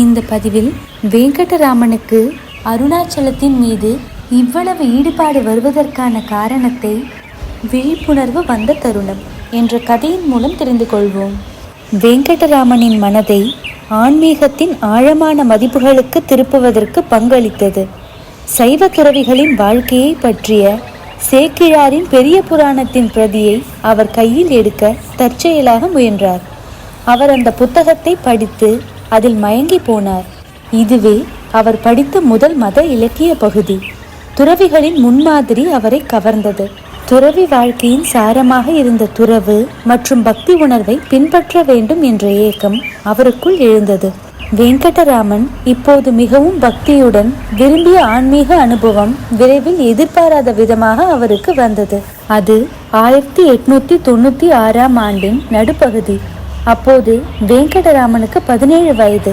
இந்த பதிவில் வெங்கடராமனுக்கு அருணாச்சலத்தின் மீது இவ்வளவு ஈடுபாடு வருவதற்கான காரணத்தை விழிப்புணர்வு வந்த தருணம் என்ற கதையின் மூலம் தெரிந்து கொள்வோம். வெங்கடராமனின் மனதை ஆன்மீகத்தின் ஆழமான மதிப்புகளுக்கு திருப்புவதற்கு பங்களித்தது. சைவ துறவிகளின் வாழ்க்கையை பற்றிய சேக்கிழாரின் பெரிய புராணத்தின் பிரதியை அவர் கையில் எடுக்க தற்செயலாக முயன்றார். அவர் அந்த புத்தகத்தை படித்து அதில் மயங்கி போனார். இதுவே அவர் படித்த முதல் மத இலக்கிய பகுதி. துறவிகளின் முன்மாதிரி அவரை கவர்ந்தது. துறவி வாழ்க்கையின் சாரமாக இருந்த துறவு மற்றும் பக்தி உணர்வை பின்பற்ற வேண்டும் என்ற ஏக்கம் அவருக்குள் எழுந்தது. வெங்கடராமன் இப்போது மிகவும் பக்தியுடன் விரும்பிய ஆன்மீக அனுபவம் விரைவில் எதிர்பாராத விதமாக அவருக்கு வந்தது. அது ஆயிரத்தி எட்நூத்தி தொண்ணூத்தி ஆறாம் ஆண்டின் நடுப்பகுதி. அப்போது வெங்கடராமனுக்கு பதினேழு வயது.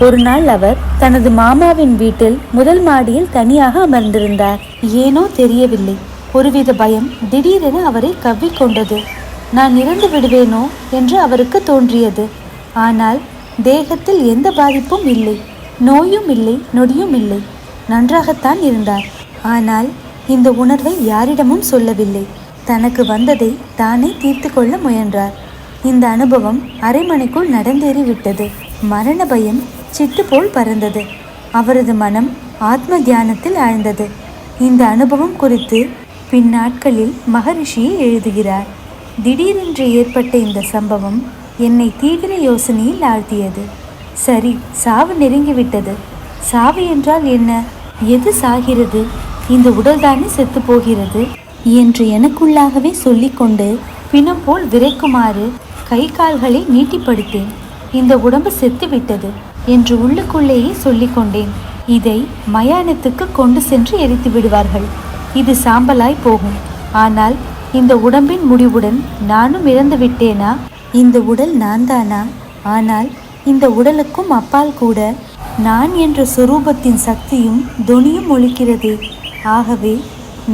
ஒரு நாள் அவர் தனது மாமாவின் வீட்டில் முதல் மாடியில் தனியாக அமர்ந்திருந்தார். ஏனோ தெரியவில்லை. ஒருவித பயம் திடீரென அவரை கவ்விக்கொண்டது நான் இறந்து விடுவேனோ? என்று அவருக்கு தோன்றியது. ஆனால் தேகத்தில் எந்த பாதிப்பும் இல்லை. நோயும் இல்லை நொடியும் இல்லை. நன்றாகத்தான் இருந்தார். ஆனால் இந்த உணர்வை யாரிடமும் சொல்லவில்லை. தனக்கு வந்ததை தானே தீர்த்து கொள்ள முயன்றார். இந்த அனுபவம் அரை மணிக்குள் நடந்தேறிவிட்டது மரண பயம் சிட்டு போல் பறந்தது. அவரது மனம் ஆத்ம தியானத்தில் ஆழ்ந்தது. இந்த அனுபவம் குறித்து பின்னாட்களில் மகரிஷி எழுதுகிறார். திடீரென்று ஏற்பட்ட இந்த சம்பவம் என்னை தீவிர யோசனையில் ஆழ்த்தியது. சரி சாவு நெருங்கிவிட்டது சாவு என்றால் என்ன? எது சாகிறது? இந்த உடல்தானே செத்து போகிறது? என்று எனக்குள்ளாகவே சொல்லிக்கொண்டு பிணம் போல் விரைக்குமாறு கை கால்களை நீட்டிப்படுத்தேன். இந்த உடம்பு செத்துவிட்டது என்று உள்ளுக்குள்ளேயே சொல்லிக்கொண்டேன் இதை மயானத்துக்கு கொண்டு சென்று எரித்து விடுவார்கள். இது சாம்பலாய் போகும். ஆனால் இந்த உடம்பின் முடிவுடன் நானும் இறந்து விட்டேனா? இந்த உடல் நான் தானா ஆனால் இந்த உடலுக்கும் அப்பால் கூட நான் என்ற சொரூபத்தின் சக்தியும் துணியும் ஒழிக்கிறதே ஆகவே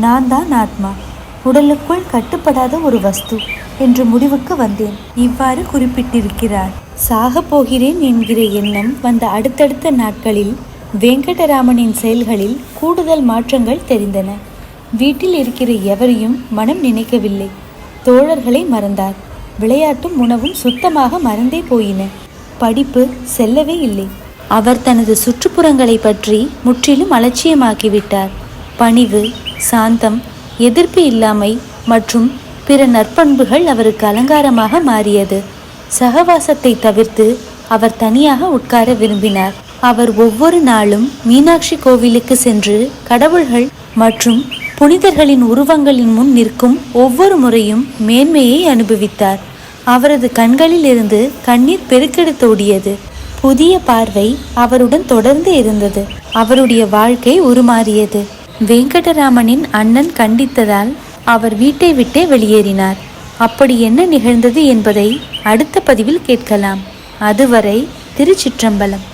நான் தான் ஆத்மா. உடலுக்குள் கட்டுப்படாத ஒரு வஸ்து என்ற முடிவுக்கு வந்தேன். இவ்வாறு குறிப்பிட்டிருக்கிறார். சாக போகிறேன் என்கிற எண்ணம் வந்த அடுத்தடுத்த நாட்களில் வெங்கடராமனின் செயல்களில் கூடுதல் மாற்றங்கள் தெரிந்தன. வீட்டில் இருக்கிற எவரையும் மனம் நினைக்கவில்லை. தோழர்களை மறந்தார். விளையாட்டும் உணவும் சுத்தமாக மறந்தே போயின. படிப்பு செல்லவே இல்லை. அவர் தனது சுற்றுப்புறங்களை பற்றி முற்றிலும் அலட்சியமாக்கிவிட்டார். பணிவு சாந்தம் எதிர்ப்பு இல்லாமை மற்றும் பிற நற்பண்புகள் அவருக்கு அலங்காரமாக மாறியது. சகவாசத்தை தவிர்த்து அவர் தனியாக உட்கார விரும்பினார். அவர் ஒவ்வொரு நாளும் மீனாட்சி கோவிலுக்கு சென்று கடவுள்கள் மற்றும் புனிதர்களின் உருவங்களின் முன் நிற்கும் ஒவ்வொரு முறையும் மேன்மையை அனுபவித்தார். அவரது கண்களில் இருந்து கண்ணீர் பெருக்கெடுத்தோடியது புதிய பார்வை அவருடன் தொடர்ந்து இருந்தது. அவருடைய வாழ்க்கை உருமாறியது. வெங்கடராமனின் அண்ணன் கண்டித்ததால் அவர் வீட்டை விட்டே வெளியேறினார். அப்படி என்ன நிகழ்ந்தது என்பதை அடுத்த பதிவில் கேட்கலாம். அதுவரை திருச்சிற்றம்பலம்.